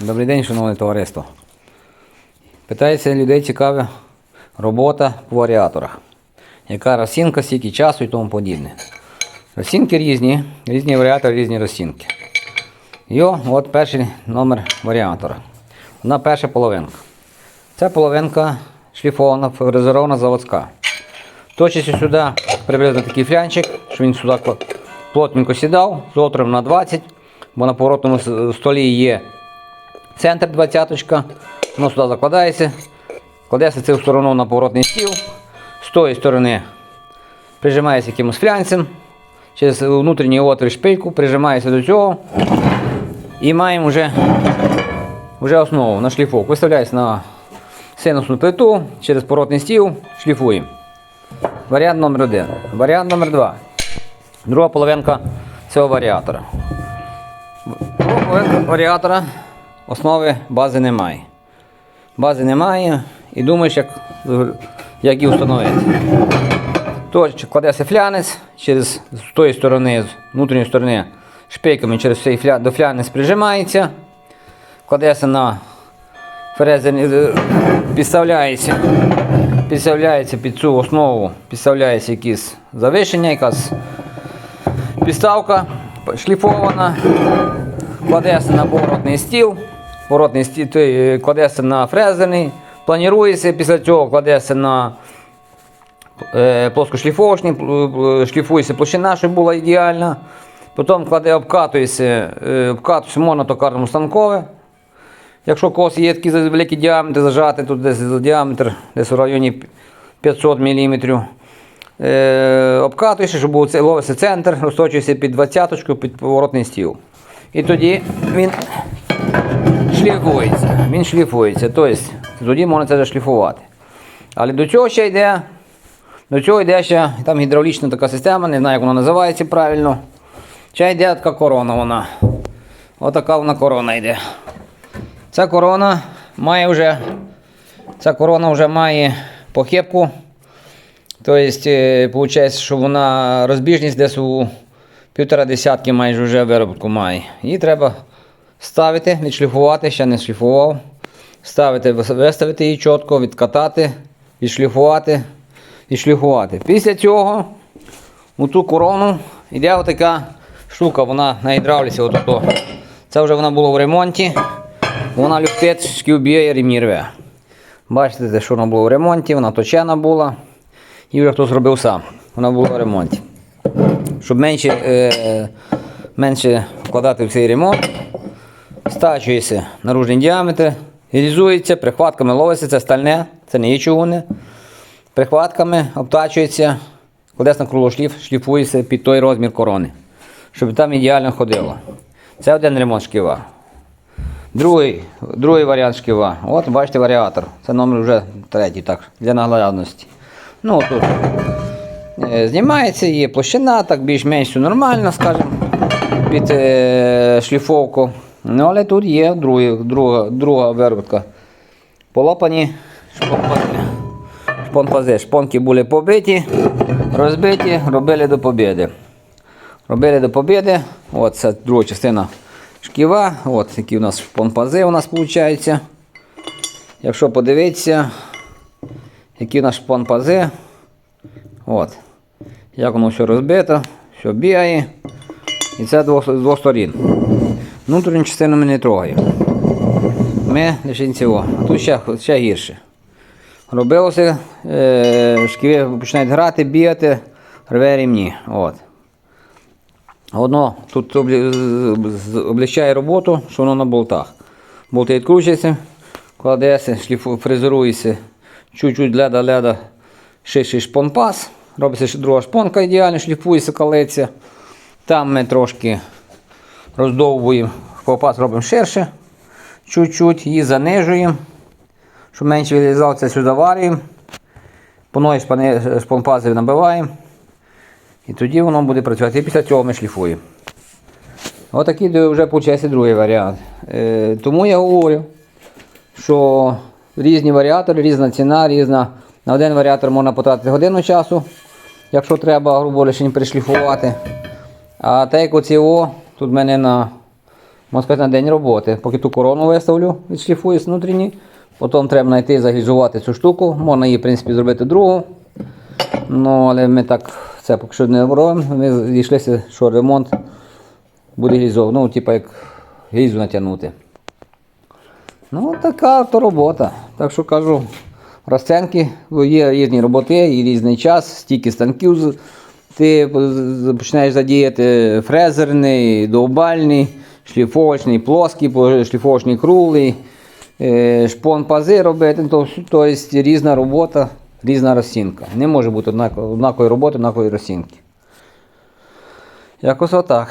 Добрий день, шановне товариство. Питається людей цікава робота по варіаторах. Яка розцінка, скільки часу і тому подібне. Розцінки різні, різні варіатори, різні розцінки. Йо, от перший номер варіатора. Одна перша половинка. Ця половинка шліфована, фрезерована заводська. Точиться сюди приблизно такий флянчик, що він сюди плотненько сідав, з отвором на 20, бо на поворотному столі є центр 20, воно сюди закладається, кладеться цю сторону на поворотний стіл, з тої сторони прижимається якимось флянцем, через внутрішній отвір шпильку, прижимається до цього і маємо вже, вже основу на шліфовку. Виставляється на синусну плиту, через поворотний стіл, шліфуємо. Варіант номер один. Варіант номер два. Друга половинка цього варіатора. Друга половинка варіатора основи бази немає. Бази немає і думаєш, як, як її встановити. Тож кладеться флянець через з тої сторони, з внутрішньої сторони шпильками через цей фля, до флянець прижимається, кладеться на фрезер, е, підставляється, підставляється під цю основу, підставляється якісь завишення, якась підставка шліфована, кладеться на поворотний стіл, поворотний стіл е, кладеться на фрезерний, планірується, після цього кладеться на е, плоскошліфовочний, е, шліфується площина, щоб була ідеальна. Потім кладе, обкатується, обкатується монотокарному станкове. Якщо когось є такі великі діаметри зажати, тут десь діаметр десь в районі 500 мм. Обкатуєш, щоб ловиться центр, розточується під двадцяточку, під поворотний стіл. І тоді він шліфується. Він шліфується. Тобто тоді можна це зашліфувати. Але до цього ще йде. До цього йде ще там гідравлічна така система, не знаю, як вона називається правильно. Ще йде така корона вона. Отака вона корона йде. Ця корона має вже, ця корона вже має похибку. Тобто, виходить, що вона розбіжність десь у півтора десятки майже вже виробітку має. Її треба ставити, відшліфувати, ще не шліфував. Ставити, виставити її чітко, відкатати, відшліфувати, відшліфувати. Після цього у ту корону йде отака штука, вона на гідравліці. Отото. Це вже вона була в ремонті. Вона люфтить, шківб'є і рве. Бачите, що вона була в ремонті, вона точена була. І вже хто зробив сам. Вона була в ремонті. Щоб менше, е, менше вкладати в цей ремонт, стачується наружний діаметр, різується, прихватками ловиться, це стальне, це не є чугуни. Прихватками обтачується, кудись на шліфується під той розмір корони, щоб там ідеально ходило. Це один ремонт шківа. Другий, другий варіант шківа. От бачите варіатор. Це номер вже третій, так, для наглядності. Ну, тут е, знімається, є площина, так більш-менш все нормально, скажімо, під е, шліфовку. Ну, але тут є другий, друга, друга виробка. Полопані шпонпази. Шпонпази. Шпонки були побиті, розбиті, робили до побіди. Робили до побіди. От це друга частина шківа. От які у нас шпонпази у нас виходить. Якщо подивитися, які у нас шпонпази. От. Як воно все розбито, все бігає. І це з двох сторін. Внутрішню частину ми не трогаємо. Ми лише цього. А тут ще, ще гірше. Робилося, е, шківи починають грати, бігати, рве рівні. От. Воно тут облегчає роботу, що воно на болтах. Болти відкручуються, кладеться, шліфу, фрезерується чуть-чуть леда-леда ширший шпонпас. Робиться друга шпонка ідеально, шліфується, калиться. Там ми трошки роздовбуємо, шпонпас робимо ширше, чуть-чуть, її занижуємо, щоб менше вилізав, сюди варюємо. По новій шпани- шпонпази набиваємо. І тоді воно буде працювати. І після цього ми шліфуємо. Отакий вже виходить другий варіант. Е, тому я говорю, що різні варіатори, різна ціна, різна. На один варіатор можна потратити годину часу, якщо треба, грубо лише пришліфувати. А те, як оці О, тут в мене на можна сказати, на день роботи. Поки ту корону виставлю, відшліфую з внутрішні. Потім треба знайти загільзувати цю штуку. Можна її, в принципі, зробити другу. Ну, але ми так це поки що не робимо. Ми зійшлися, що ремонт буде гільзов. Ну, типу, як гільзу натягнути. Ну, така то робота. Так що кажу, розценки, є різні роботи, і різний час, стільки станків ти починаєш задіяти фрезерний, довбальний, шліфовочний, плоский, шліфовочний круглий, е, шпон пази робити. Тобто різна робота, різна розцінка. Не може бути однакової роботи, однакової розцінки. Якось отак.